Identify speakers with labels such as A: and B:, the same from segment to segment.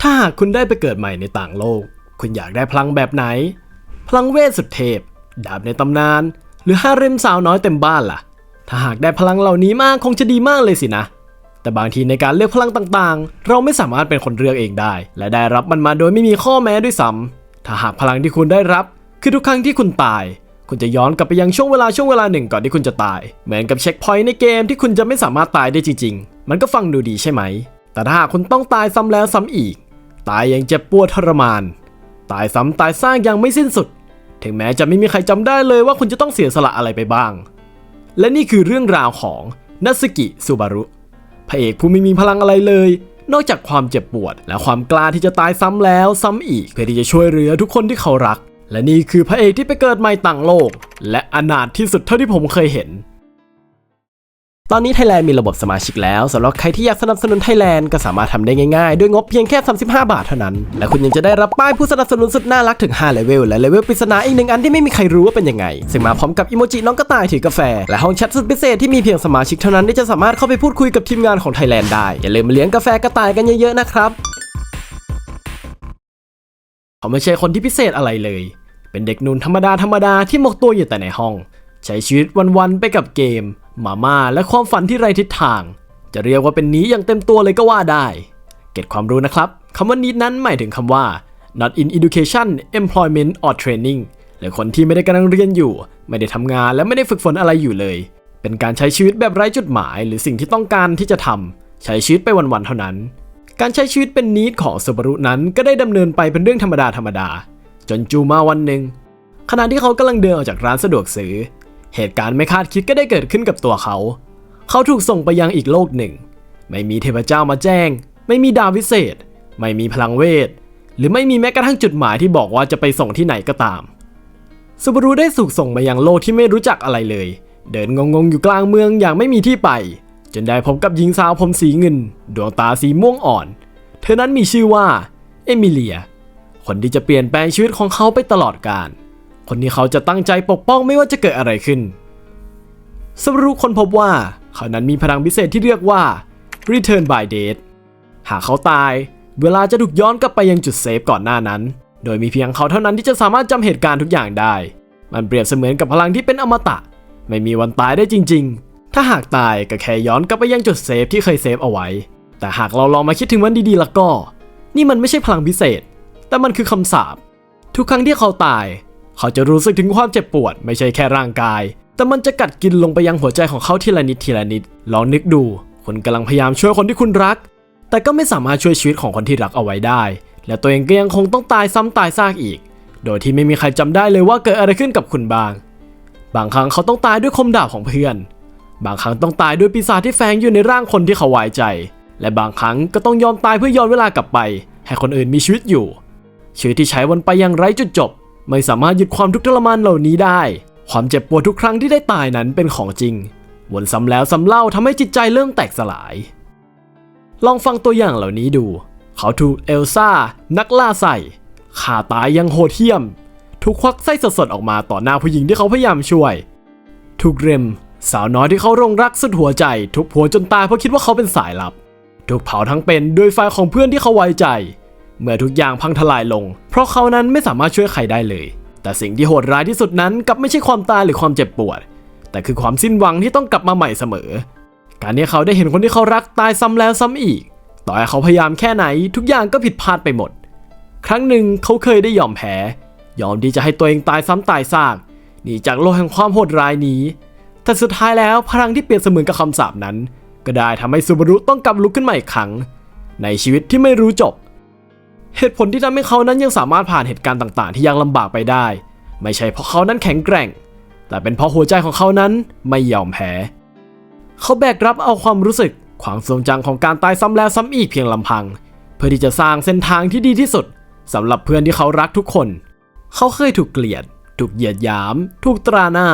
A: ถ้าหากคุณได้ไปเกิดใหม่ในต่างโลก คุณอยากได้พลังแบบไหน พลังเวทสุดเทพ ดาบในตำนาน หรือห้าเร็มสาวน้อยเต็มบ้านล่ะ ถ้าหากได้พลังเหล่านี้มากคงจะดีมากเลยสินะ แต่บางทีในการเลือกพลังต่างๆ เราไม่สามารถเป็นคนเลือกเองได้ และได้รับมันมาโดยไม่มีข้อแม้ด้วยซ้ำถ้าหากพลังที่คุณได้รับ คือทุกครั้งที่คุณตาย คุณจะย้อนกลับไปยังช่วงเวลาช่วงเวลาหนึ่งก่อนที่คุณจะตาย เหมือนกับเช็คพอยต์ในเกมที่คุณจะไม่สามารถตายได้จริง ๆ มันก็ฟังดูดีใช่ไหม แต่ถ้าหากคุณต้องตายซ้ำแล้วซ้ำอีก ตายอย่างเจ็บปวดทรมาน ตายซ้ำตายสร้างยังไม่สิ้นสุด ถึงแม้จะไม่มีใครจำได้เลยว่าคุณจะต้องเสียสละอะไรไปบ้าง และนี่คือเรื่องราวของนัสกิซูบารุพระเอกผู้ไม่มีพลังอะไรเลย นอกจากความเจ็บปวด และความกล้าที่จะตายซ้ำแล้วซ้ำอีกเพื่อที่จะช่วยเหลือทุกคนที่เขารัก และนี่คือพระเอกที่ไปเกิดใหม่ต่างโลก และอนาถที่สุดเท่าที่ผมเคยเห็น ตอนนี้ไทยแลนด์มีระบบสมาชิกแล้วสำหรับใครที่อยากสนับสนุนไทยแลนด์ก็สามารถทำได้ง่ายๆ ด้วยงบเพียงแค่ 35 บาทเท่านั้น และคุณยังจะได้รับป้ายผู้สนับสนุนสุดน่ารักถึง 5 เลเวลและเลเวลปริศนาอีกหนึ่งอันที่ไม่มีใครรู้ว่าเป็นยังไง ซึ่งมาพร้อมกับอิโมจิน้องกระต่ายถือกาแฟ และห้องแชทสุดพิเศษที่มีเพียงสมาชิกเท่านั้นที่จะสามารถเข้าไปพูดคุยกับทีมงานของไทยแลนด์ได้อย่าลืมมาเลี้ยงกาแฟกระต่ายกันเยอะๆนะครับเขาไม่ใช่คนที่พิเศษอะไรเลย เป็นเด็กนุ่นธรรมดาธรรมดาที่หมกตัวอยู่แต่ในห้อง ใช้ชีวิตวันๆไปกับเกม มาม่าและความฝันที่ไร้ทิศทาง จะเรียกว่าเป็นนี้อย่างเต็มตัวเลยก็ว่าได้ เก็ตความรู้นะครับคำว่า need นั้นหมายถึงคำว่า not in education employment or training หรือคนที่ไม่ได้กำลังเรียนอยู่ ไม่ได้ทำงานและไม่ได้ฝึกฝนอะไรอยู่เลย เป็นการใช้ชีวิตแบบไร้จุดหมาย หรือสิ่งที่ต้องการที่จะทำใช้ชีวิตไปวันๆเท่านั้น การใช้ชีวิตเป็นนิดของซูบารุนั้นก็ได้ดำเนินไปเป็นเรื่องธรรมดาธรรมดา จนจูมาวันหนึ่งขณะที่เขากำลังเดินออกจากร้านสะดวกซื้อ เหตุการณ์ไม่คาดคิดก็ได้เกิดขึ้นกับตัวเขา เขาถูกส่งไปยังอีกโลกหนึ่ง ไม่มีเทพเจ้ามาแจ้ง ไม่มีดาววิเศษ ไม่มีพลังเวท หรือไม่มีแม้กระทั่งจุดหมายที่บอกว่าจะไปส่งที่ไหนก็ตามซูบารุได้ถูกส่งมายังโลกที่ไม่รู้จักอะไรเลย เดินงงๆอยู่กลางเมืองอย่างไม่มีที่ไป จนได้พบกับหญิงสาวผมสีเงิน ดวงตาสีม่วงอ่อน เธอนั้นมีชื่อว่า เอมิเลีย คนที่จะเปลี่ยนแปลงชีวิตของเขาไปตลอดกาล คนที่เขาจะตั้งใจปกป้องไม่ว่าจะเกิดอะไรขึ้นสรุปคนพบว่าเขานั้นมีพลังพิเศษที่เรียกว่า Return by Date หากเขาตาย เวลาจะถูกย้อนกลับไปยังจุดเซฟก่อนหน้านั้น โดยมีเพียงเขาเท่านั้นที่จะสามารถจำเหตุการณ์ทุกอย่างได้ มันเปรียบเสมือนกับพลังที่เป็นอมตะ ไม่มีวันตายได้จริง ๆ ถ้าหากตายก็แค่ย้อนกลับไปยังจุดเซฟที่เคยเซฟเอาไว้ แต่หากเราลองมาคิดถึงวันดีๆแล้วก็ นี่มันไม่ใช่พลังพิเศษ แต่มันคือคำสาปทุกครั้งที่เขาตาย เขาจะรู้สึกถึงความเจ็บปวดไม่ใช่แค่ร่างกาย แต่มันจะกัดกินลงไปยังหัวใจของเขาทีละนิดทีละนิด ลองนึกดู คุณกำลังพยายามช่วยคนที่คุณรัก แต่ก็ไม่สามารถช่วยชีวิตของคนที่รักเอาไว้ได้ และตัวเองก็ยังคงต้องตายซ้ำตายซากอีก โดยที่ไม่มีใครจำได้เลยว่าเกิดอะไรขึ้นกับคุณบ้าง บางครั้งเขาต้องตายด้วยคมดาบของเพื่อน บางครั้งต้องตายด้วยปีศาจที่แฝงอยู่ในร่างคนที่เขาไว้ใจ และบางครั้งก็ต้องยอมตายเพื่อย้อนเวลากลับไป ให้คนอื่นมีชีวิตอยู่ชีวิตที่ใช้วันไปอยังไร้จุดจบ ไม่สามารถหยุดความทุกข์ทรมานเหล่านี้ได้ ความเจ็บปวดทุกครั้งที่ได้ตายนั้นเป็นของจริง วนซ้ำแล้วซ้ำเล่าทำให้จิตใจเริ่มแตกสลาย ลองฟังตัวอย่างเหล่านี้ดู เขาถูกเอลซ่า นักล่าใส่ขาตายยังโหดเหี้ยม ถูกควักไส้สดๆออกมาต่อหน้าผู้หญิงที่เขาพยายามช่วย ถูกเรม สาวน้อยที่เขารงรักสุดหัวใจ ทุบหัวจนตายเพราะคิดว่าเขาเป็นสายลับ ถูกเผาทั้งเป็นด้วยไฟของเพื่อนที่เขาไว้ใจ เมื่อทุกอย่างพังทลายลง เพราะเขานั้นไม่สามารถช่วยใครได้เลย แต่สิ่งที่โหดร้ายที่สุดนั้นกลับไม่ใช่ความตายหรือความเจ็บปวด แต่คือความสิ้นหวังที่ต้องกลับมาใหม่เสมอ การที่เขาได้เห็นคนที่เขารักตายซ้ำแล้วซ้ำอีก ต่อให้เขาพยายามแค่ไหน ทุกอย่างก็ผิดพลาดไปหมด ครั้งหนึ่งเขาเคยได้ยอมแพ้ ยอมที่จะให้ตัวเองตายซ้ำตายซากหนีจากโลกแห่งความโหดร้ายนี้ แต่สุดท้ายแล้วพลังที่เปรียบเสมือนกับคำสาปนั้น ก็ได้ทำให้ซูบารุต้องกลับลุกขึ้นมาอีกครั้ง ในชีวิตที่ไม่รู้จบ เหตุผลที่ทำให้เขานั้นยังสามารถผ่านเหตุการณ์ต่างๆ ที่ยากลำบากไปได้ ไม่ใช่เพราะเขานั้นแข็งแกร่ง แต่เป็นเพราะหัวใจของเขานั้นไม่ยอมแพ้เขาแบกรับเอาความรู้สึกความทรงจำของการตายซ้ำแล้วซ้ำอีกเพียงลำพัง เพื่อที่จะสร้างเส้นทางที่ดีที่สุดสำหรับเพื่อนที่เขารักทุกคน เขาเคยถูกเกลียด ถูกเหยียดหยาม ถูกตราหน้า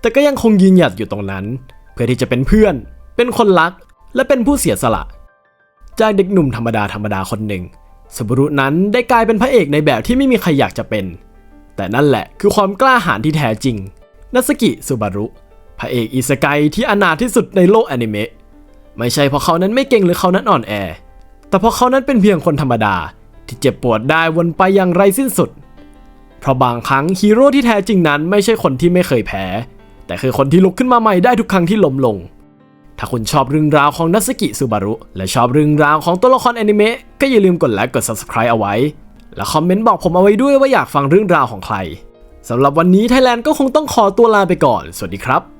A: แต่ก็ยังคงยืนหยัดอยู่ตรงนั้น เพื่อที่จะเป็นเพื่อน เป็นคนรัก และเป็นผู้เสียสละ จากเด็กหนุ่มธรรมดาธรรมดาคนหนึ่ง สุบารุนั้นได้กลายเป็นพระเอกในแบบที่ไม่มีใครอยากจะเป็น แต่นั่นแหละคือความกล้าหาญที่แท้จริงนัสกิสุบารุ พระเอกอิสกายที่อนาถที่สุดในโลกอนิเมะไม่ใช่เพราะเขานั้นไม่เก่งหรือเขานั้นอ่อนแอ แต่เพราะเขานั้นเป็นเพียงคนธรรมดา ที่เจ็บปวดได้วนไปอย่างไรสิ้นสุด เพราะบางครั้งฮีโร่ที่แท้จริงนั้นไม่ใช่คนที่ไม่เคยแพ้ แต่คือคนที่ลุกขึ้นมาใหม่ได้ทุกครั้งที่ล้มลง ถ้าคุณชอบเรื่องราวของนัสกิซูบารุและชอบเรื่องราวของตัวละครแอนิเมะก็อย่าลืมกดไลค์กด subscribe เอาไว้ และคอมเมนต์บอกผมเอาไว้ด้วยว่าอยากฟังเรื่องราวของใครสำหรับวันนี้ไทยแลนด์ก็คงต้องขอตัวลาไปก่อน สวัสดีครับ